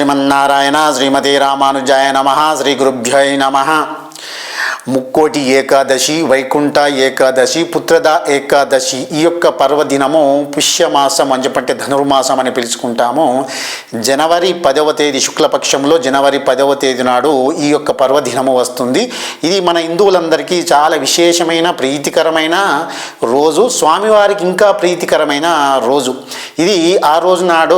శ్రీమన్నారాయణ శ్రీమతి రామానుజాయ నమ శ్రీ గురుభ్యోయ్ నమ ముక్కోటి ఏకాదశి వైకుంఠ ఏకాదశి పుత్రద ఏకాదశి ఈ యొక్క పర్వదినము పుష్యమాసం అని చెప్పంటే ధనుర్మాసం అని పిలుచుకుంటాము. జనవరి పదవ తేదీ శుక్లపక్షంలో జనవరి పదవ తేదీ నాడు ఈ యొక్క పర్వదినము వస్తుంది. ఇది మన హిందువులందరికీ చాలా విశేషమైన ప్రీతికరమైన రోజు. స్వామివారికి ఇంకా ప్రీతికరమైన రోజు. ఇది ఆ రోజు నాడు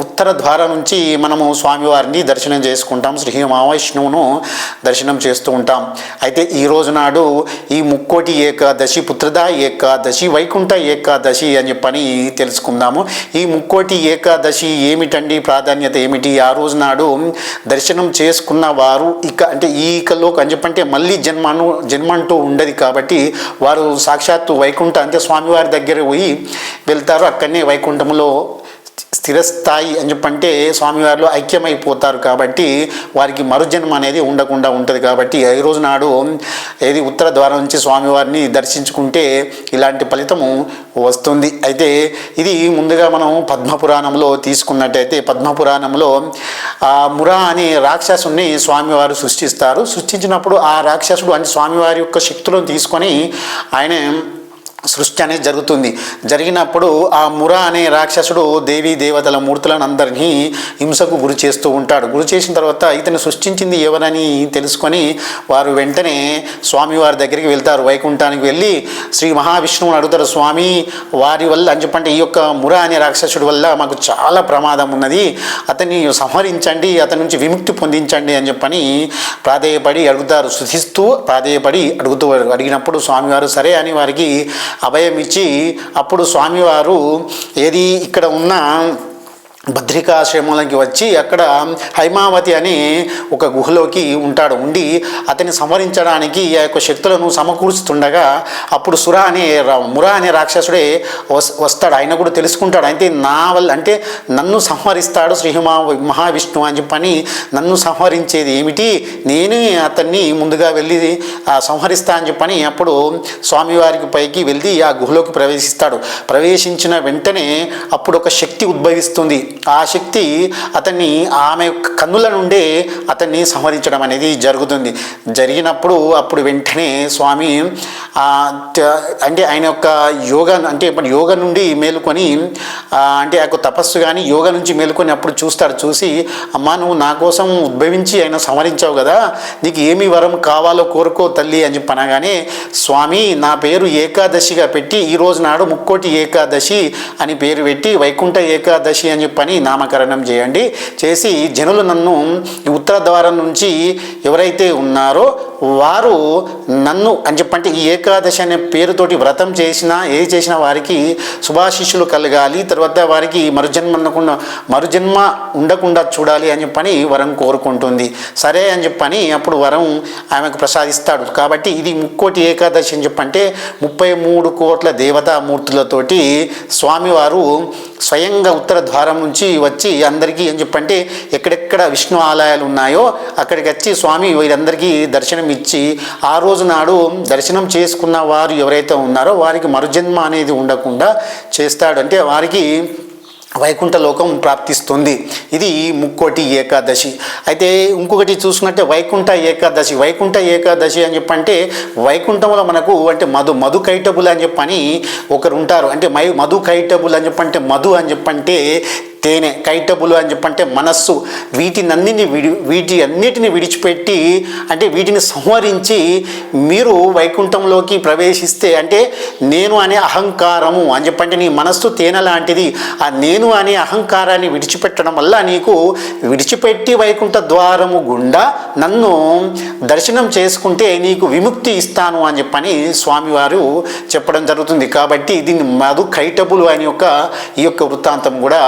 ఉత్తర ద్వారం నుంచి మనము స్వామివారిని దర్శనం చేసుకుంటాం. శ్రీ మహావిష్ణువును దర్శనం చేస్తూ ఉంటాం. అయితే ఈ రోజు నాడు ఈ ముక్కోటి ఏకాదశి పుత్రదా ఏకాదశి వైకుంఠ ఏకాదశి అని చెప్పని తెలుసుకుందాము. ఈ ముక్కోటి ఏకాదశి ఏమిటండి? ప్రాధాన్యత ఏమిటి? ఆ రోజు నాడు దర్శనం చేసుకున్న వారు ఇక అంటే ఈ ఇకలోకి అని చెప్పంటే మళ్ళీ జన్మను జన్మంటూ ఉండదు కాబట్టి వారు సాక్షాత్తు వైకుంఠ అంటే స్వామివారి దగ్గర పోయి వెళ్తారు. అక్కడనే వైకుంఠంలో స్థిరస్థాయి అని చెప్పంటే స్వామివారిలో ఐక్యమైపోతారు కాబట్టి వారికి మరుజన్మ అనేది ఉండకుండా ఉంటుంది కాబట్టి ఈ రోజు నాడు ఏది ఉత్తర ద్వారం నుంచి స్వామివారిని దర్శించుకుంటే ఇలాంటి ఫలితము వస్తుంది. అయితే ఇది ముందుగా మనం పద్మపురాణంలో తీసుకున్నట్టయితే పద్మపురాణంలో ఆ మురా అనే రాక్షసుని స్వామివారు సృష్టిస్తారు. సృష్టించినప్పుడు ఆ రాక్షసుడు అంటే స్వామివారి యొక్క శక్తులను తీసుకొని ఆయన సృష్టి అనేది జరుగుతుంది. జరిగినప్పుడు ఆ ముర అనే రాక్షసుడు దేవీ దేవతల మూర్తులను అందరినీ హింసకు గురి చేస్తూ ఉంటాడు. గురి చేసిన తర్వాత ఇతను సృష్టించింది ఎవరని తెలుసుకొని వారు వెంటనే స్వామివారి దగ్గరికి వెళ్తారు. వైకుంఠానికి వెళ్ళి శ్రీ మహావిష్ణువుని అడుగుతారు స్వామి వారి వల్ల అని చెప్పంటే ఈ యొక్క ముర అనే రాక్షసుడి వల్ల మాకు చాలా ప్రమాదం ఉన్నది. అతన్ని సంహరించండి అతని నుంచి విముక్తి పొందించండి అని చెప్పని ప్రాధేయపడి అడుగుతారు. శుధిస్తూ ప్రాధేయపడి అడుగుతూ అడిగినప్పుడు స్వామివారు సరే అని వారికి అభయం ఇచ్చి అప్పుడు స్వామివారు ఏది ఇక్కడ ఉన్న భద్రికాశ్రమంలోకి వచ్చి అక్కడ హైమావతి అని ఒక గుహలోకి ఉంటాడు. ఉండి అతన్ని సంహరించడానికి ఆ యొక్క శక్తులను సమకూరుస్తుండగా అప్పుడు సుర అనే రా- ముర అనే రాక్షసుడే వస్తాడు. ఆయన కూడా తెలుసుకుంటాడు. అయితే నా వల్ల అంటే నన్ను సంహరిస్తాడు శ్రీ మహావిష్ణు మహావిష్ణువు అని చెప్పని నన్ను సంహరించేది ఏమిటి? నేనే అతన్ని ముందుగా వెళ్ళి ఆ సంహరిస్తా అని చెప్పని అప్పుడు స్వామివారికి పైకి వెళ్ళి ఆ గుహలోకి ప్రవేశిస్తాడు. ప్రవేశించిన వెంటనే అప్పుడు ఒక శక్తి ఉద్భవిస్తుంది. ఆ శక్తి అతన్ని ఆమె యొక్క కన్నుల నుండే అతన్ని సంహరించడం అనేది జరుగుతుంది. జరిగినప్పుడు అప్పుడు వెంటనే స్వామి అంటే ఆయన యొక్క యోగ అంటే ఇప్పుడు యోగ నుండి మేలుకొని అంటే ఆ యొక్క తపస్సు కానీ యోగ నుంచి మేలుకొని అప్పుడు చూస్తారు చూసి అమ్మా నువ్వు నా కోసం ఉద్భవించి ఆయన సంహరించావు కదా నీకు ఏమి వరం కావాలో కోరుకో తల్లి అని చెప్పి అనగానే స్వామి నా పేరు ఏకాదశిగా పెట్టి ఈ రోజు నాడు ముక్కోటి ఏకాదశి అని పేరు పెట్టి వైకుంఠ ఏకాదశి అని చెప్పని నామకరణం చేయండి. చేసి జనులు నన్ను ఈ ఉత్తర ద్వారం నుంచి ఎవరైతే ఉన్నారో వారు నన్ను అని చెప్పంటే ఈ ఏకాదశి అనే పేరుతోటి వ్రతం చేసినా ఏ చేసినా వారికి శుభాశిష్యులు కలగాలి. తర్వాత వారికి మరుజన్మ అనకుండా మరుజన్మ ఉండకుండా చూడాలి అని చెప్పని వరం కోరుకుంటుంది. సరే అని చెప్పని అప్పుడు వరం ఆమెకు ప్రసాదిస్తాడు. కాబట్టి ఇది ముక్కోటి ఏకాదశి అని చెప్పంటే ముప్పై మూడు కోట్ల దేవతామూర్తులతోటి స్వామివారు స్వయంగా ఉత్తర ద్వారం నుంచి వచ్చి అందరికీ అని చెప్పంటే ఎక్కడెక్కడ విష్ణు ఆలయాలు ఉన్నాయో అక్కడికి వచ్చి స్వామి వీరందరికీ దర్శనం ఇచ్చి ఆ రోజు నాడు దర్శనం చేసుకున్న వారు ఎవరైతే ఉన్నారో వారికి మరుజన్మ అనేది ఉండకుండా చేస్తాడు అంటే వారికి వైకుంఠ లోకం ప్రాప్తిస్తుంది. ఇది ముక్కోటి ఏకాదశి. అయితే ఇంకొకటి చూసుకున్నట్టే వైకుంఠ ఏకాదశి. వైకుంఠ ఏకాదశి అని చెప్పంటే వైకుంఠంలో మనకు అంటే మధు మధు కైటబుల్ అని చెప్పని ఒకరు ఉంటారు. అంటే మై మధు కైటబుల్ అని చెప్పంటే మధు అని చెప్పంటే తేనె కైటబులు అని చెప్పంటే మనస్సు వీటినన్నిటిని విడి వీటి అన్నిటిని విడిచిపెట్టి అంటే వీటిని సంహరించి మీరు వైకుంఠంలోకి ప్రవేశిస్తే అంటే నేను అనే అహంకారము అని చెప్పంటే నీ మనస్సు తేనె లాంటిది ఆ నేను అనే అహంకారాన్ని విడిచిపెట్టడం వల్ల నీకు విడిచిపెట్టి వైకుంఠ ద్వారము గుండా నన్ను దర్శనం చేసుకుంటే నీకు విముక్తి ఇస్తాను అని చెప్పని స్వామివారు చెప్పడం జరుగుతుంది. కాబట్టి దీన్ని మధు కైటబులు అని యొక్క ఈ యొక్క వృత్తాంతం కూడా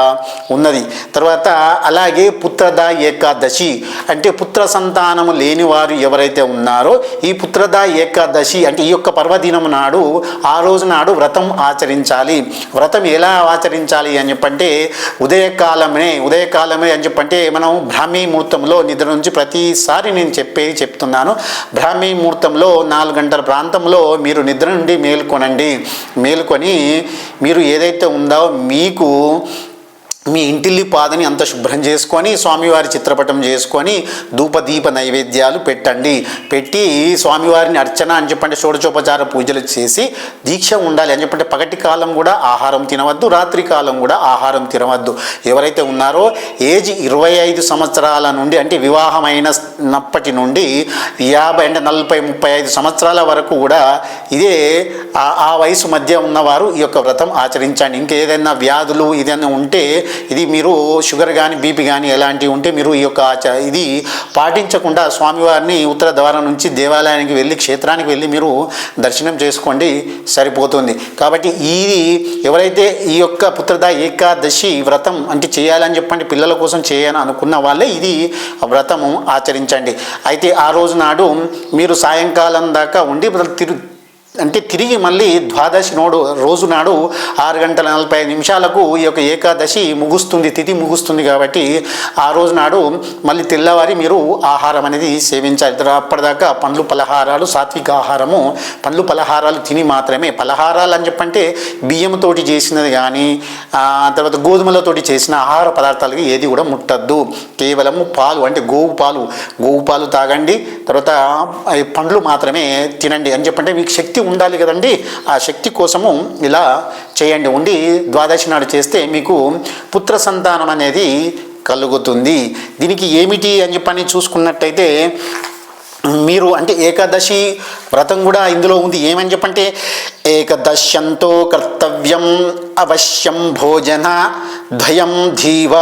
ఉన్నది. తర్వాత అలాగే పుత్రద ఏకాదశి. అంటే పుత్ర సంతానము లేని వారు ఎవరైతే ఉన్నారో ఈ పుత్రద ఏకాదశి అంటే ఈ యొక్క పర్వదినం నాడు ఆ రోజు నాడు వ్రతం ఆచరించాలి. వ్రతం ఎలా ఆచరించాలి అని చెప్పంటే ఉదయకాలమే ఉదయకాలమే అని చెప్పంటే మనం బ్రాహ్మీ ముహూర్తంలో నిద్ర నుంచి ప్రతిసారి నేను చెప్పేది చెప్తున్నాను. బ్రాహ్మీ ముహూర్తంలో నాలుగు గంటల ప్రాంతంలో మీరు నిద్ర నుండి మేల్కొనండి. మేల్కొని మీరు ఏదైతే ఉందో మీకు మీ ఇంటిల్లి పాదని అంత శుభ్రం చేసుకొని స్వామివారి చిత్రపటం చేసుకొని ధూపదీప నైవేద్యాలు పెట్టండి. పెట్టి స్వామివారిని అర్చన అని చెప్పంటే షోడచోపచార పూజలు చేసి దీక్ష ఉండాలి అని చెప్పంటే పగటి కాలం కూడా ఆహారం తినవద్దు రాత్రి కాలం కూడా ఆహారం తినవద్దు. ఎవరైతే ఉన్నారో ఏజ్ ఇరవై ఐదు సంవత్సరాల నుండి అంటే వివాహమైనప్పటి నుండి యాభై అంటే నలభై ముప్పై ఐదు సంవత్సరాల వరకు కూడా ఇదే ఆ- వయసు మధ్య ఉన్నవారు ఈ యొక్క వ్రతం ఆచరించండి. ఇంకేదైనా వ్యాధులు ఏదైనా ఉంటే ఇది మీరు షుగర్ కానీ బీపీ కానీ ఎలాంటివి ఉంటే మీరు ఈ యొక్క ఆచ ఇది పాటించకుండా స్వామివారిని ఉత్తర ద్వారం నుంచి దేవాలయానికి వెళ్ళి క్షేత్రానికి వెళ్ళి మీరు దర్శనం చేసుకోండి సరిపోతుంది. కాబట్టి ఇది ఎవరైతే ఈ యొక్క పుత్రద ఏకాదశి వ్రతం అంటే చేయాలని చెప్పండి పిల్లల కోసం చేయాలని అనుకున్న వాళ్ళే ఇది వ్రతము ఆచరించండి. అయితే ఆ రోజు నాడు మీరు సాయంకాలం దాకా ఉండి తిరు అంటే తిరిగి మళ్ళీ ద్వాదశి నోడు రోజు నాడు ఆరు గంటల నలభై నిమిషాలకు ఈ యొక్క ఏకాదశి ముగుస్తుంది తిథి ముగుస్తుంది కాబట్టి ఆ రోజు నాడు మళ్ళీ తెల్లవారి మీరు ఆహారం అనేది సేవించాలి. అప్పటిదాకా పండ్లు పలహారాలు సాత్విక ఆహారము పండ్లు పలహారాలు తిని మాత్రమే. పలహారాలు అని చెప్పంటే బియ్యంతోటి చేసినది కానీ తర్వాత గోధుమలతోటి చేసిన ఆహార పదార్థాలకి ఏది కూడా ముట్టద్దు. కేవలము పాలు అంటే గోవు పాలు. గోవు పాలు తాగండి తర్వాత పండ్లు మాత్రమే తినండి అని చెప్పంటే మీకు శక్తి ఉండాలి కదండి. ఆ శక్తి కోసము ఇలా చేయండి. ఉండి ద్వాదశి నాడు చేస్తే మీకు పుత్ర సంతానం అనేది కలుగుతుంది. దీనికి ఏమిటి అని చెప్పని చూసుకున్నట్టయితే మీరు అంటే ఏకాదశి వ్రతం కూడా ఇందులో ఉంది. ఏమని చెప్పంటే ఏకదశ్యంతో కర్తవ్యం అవశ్యం భోజన ద్వయం ధీవ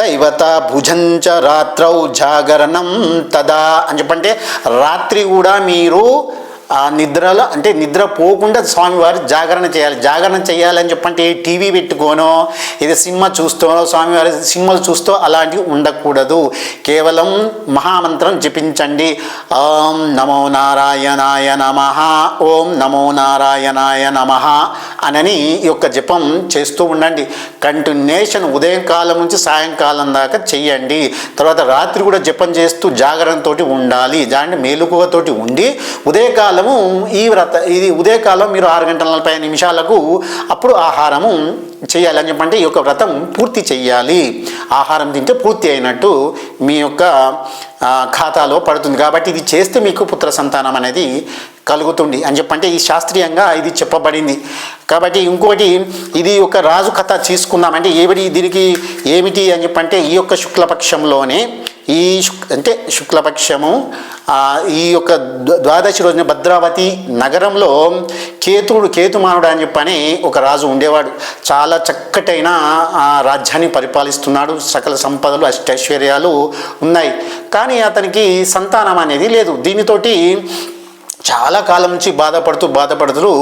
దైవత భుజంచ రాత్రౌ జాగరణం తదా అని చెప్పంటే రాత్రి కూడా మీరు ఆ నిద్రలో అంటే నిద్ర పోకుండా స్వామివారి జాగరణ చేయాలి. జాగరణ చేయాలని చెప్పంటే టీవీ పెట్టుకోనో ఇది సినిమా చూస్తూనో స్వామివారి సినిమాలు చూస్తూ అలాంటివి ఉండకూడదు. కేవలం మహామంత్రం జపించండి. ఓం నమో నారాయణాయ నమ ఓం నమో నారాయణాయ నమ అనని ఈ యొక్క జపం చేస్తూ ఉండండి. కంటిన్యూషన్ ఉదయం కాలం నుంచి సాయంకాలం దాకా చేయండి. తర్వాత రాత్రి కూడా జపం చేస్తూ జాగరణతోటి ఉండాలి. అంటే మేలుకువతోటి ఉండి ఉదయకాలం ఉదయకాలము ఈ వ్రత ఇది ఉదయకాలం మీరు ఆరు గంటల నలభై నిమిషాలకు అప్పుడు ఆహారము చేయాలి అని చెప్పంటే ఈ యొక్క వ్రతం పూర్తి చేయాలి. ఆహారం తింటే పూర్తి అయినట్టు మీ యొక్క ఖాతాలో పడుతుంది. కాబట్టి ఇది చేస్తే మీకు పుత్ర సంతానం అనేది కలుగుతుంది అని చెప్పంటే ఈ శాస్త్రీయంగా ఇది చెప్పబడింది. కాబట్టి ఇంకోటి ఇది ఒక రాజు కథ తీసుకుందాం అంటే ఏమిటి దీనికి ఏమిటి అని చెప్పంటే ఈ యొక్క శుక్లపక్షంలోనే ఈ శుక్ అంటే శుక్లపక్షము ఈ యొక్క ద్వాదశి రోజున భద్రావతి నగరంలో కేతుడు కేతుమానుడు అని చెప్పని ఒక రాజు ఉండేవాడు. చాలా చాలా చక్కటైన ఆ, రాజ్యాన్ని పరిపాలిస్తున్నాడు. సకల సంపదలు అష్టైశ్వర్యాలు ఉన్నాయి. కానీ అతనికి సంతానం అనేది లేదు. దీనితోటి చాలా కాలం నుంచి బాధపడుతూ బాధపడుతూ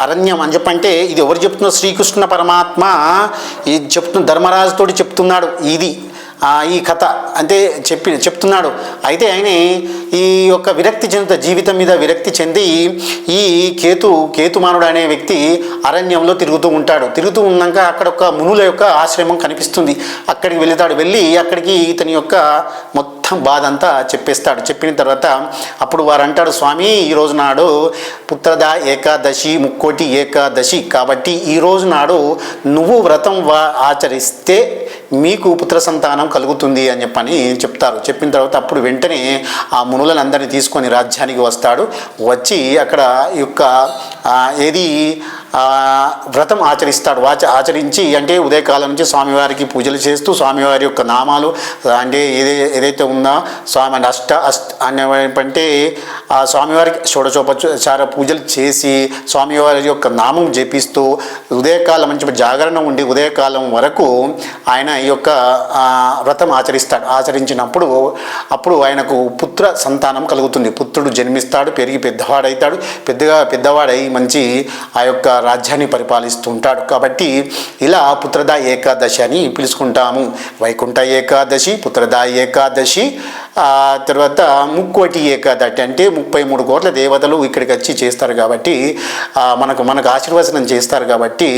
అరణ్యం అని చెప్పంటే ఇది ఎవరు చెప్తున్నారు శ్రీకృష్ణ పరమాత్మ ఇది చెప్తున్న ధర్మరాజుతోటి చెప్తున్నాడు. ఇది ఈ కథ. అంటే చెప్పి చెప్తున్నాడు. అయితే ఆయన ఈ యొక్క విరక్తి చెందుత జీవితం మీద విరక్తి చెంది ఈ కేతు కేతుమానుడు అనే వ్యక్తి అరణ్యంలో తిరుగుతూ ఉంటాడు. తిరుగుతూ ఉన్నాక అక్కడ ఒక మునుల యొక్క ఆశ్రమం కనిపిస్తుంది. అక్కడికి వెళ్తాడు. వెళ్ళి అక్కడికి ఇతని యొక్క మొత్తం బాధ అంతా చెప్పేస్తాడు. చెప్పిన తర్వాత అప్పుడు వారు అంటాడు స్వామి ఈ రోజు నాడు పుత్రద ఏకాదశి ముక్కోటి ఏకాదశి. కాబట్టి ఈ రోజు నాడు నువ్వు వ్రతం వా ఆచరిస్తే మీకు పుత్ర సంతానం కలుగుతుంది అని చెప్పని చెప్తారు. చెప్పిన తర్వాత అప్పుడు వెంటనే ఆ మునులను అందరినీ తీసుకొని రాజ్యానికి వస్తాడు. వచ్చి అక్కడ ఈ యొక్క ఏది వ్రతం ఆచరిస్తాడు. వాచ ఆచరించి అంటే ఉదయకాలం నుంచి స్వామివారికి పూజలు చేస్తూ స్వామివారి యొక్క నామాలు అంటే ఏదే ఏదైతే ఉందో స్వామి అంటే అష్ట అష్ట అంటే ఆ స్వామివారికి షోడచోపచార పూజలు చేసి స్వామివారి యొక్క నామం జపిస్తూ ఉదయకాలం నుంచి జాగరణ ఉండి ఉదయకాలం వరకు ఆయన ఈ యొక్క వ్రతం ఆచరిస్తాడు. ఆచరించినప్పుడు అప్పుడు ఆయనకు పుత్ర సంతానం కలుగుతుంది. పుత్రుడు జన్మిస్తాడు పెరిగి పెద్దవాడవుతాడు పెద్దగా పెద్దవాడై మంచి ఆ యొక్క రాజ్యాన్ని పరిపాలిస్తూ ఉంటాడు కాబట్టి ఇలా పుత్రదా ఏకాదశి అని పిలుచుకుంటాము. వైకుంఠ ఏకాదశి పుత్రదా ఏకాదశి తర్వాత ముక్కోటి ఏకాదటి అంటే ముప్పై మూడు కోట్ల దేవతలు ఇక్కడికి వచ్చి చేస్తారు కాబట్టి మనకు మనకు ఆశీర్వచనం చేస్తారు కాబట్టి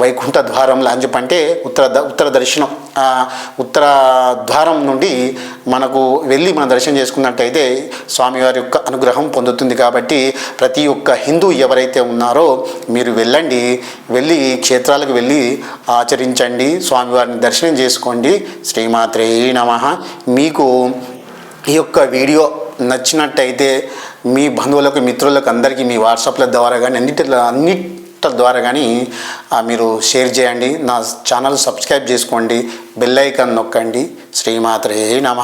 వైకుంఠ ద్వారం అని చెప్పంటే ఉత్తర ద- ఉత్తర దర్శనం ఉత్తర ద్వారం నుండి మనకు వెళ్ళి మనం దర్శనం చేసుకున్నట్టయితే స్వామివారి యొక్క అనుగ్రహం పొందుతుంది కాబట్టి ప్రతి ఒక్క హిందూ ఎవరైతే ఉన్నారో మీరు వెళ్ళండి వెళ్ళి క్షేత్రాలకు వెళ్ళి ఆచరించండి స్వామివారిని దర్శనం చేసుకోండి. శ్రీమాత్రే నమ. మీకు ఈ యొక్క వీడియో నచ్చినట్టయితే మీ బంధువులకు మిత్రులకు అందరికీ మీ వాట్సాప్ల ద్వారా కానీ అన్నిటి అన్నిటి ద్వారా కానీ మీరు షేర్ చేయండి. నా ఛానల్ సబ్స్క్రైబ్ చేసుకోండి. బెల్ ఐకాన్ నొక్కండి. శ్రీమాత్రే నమ.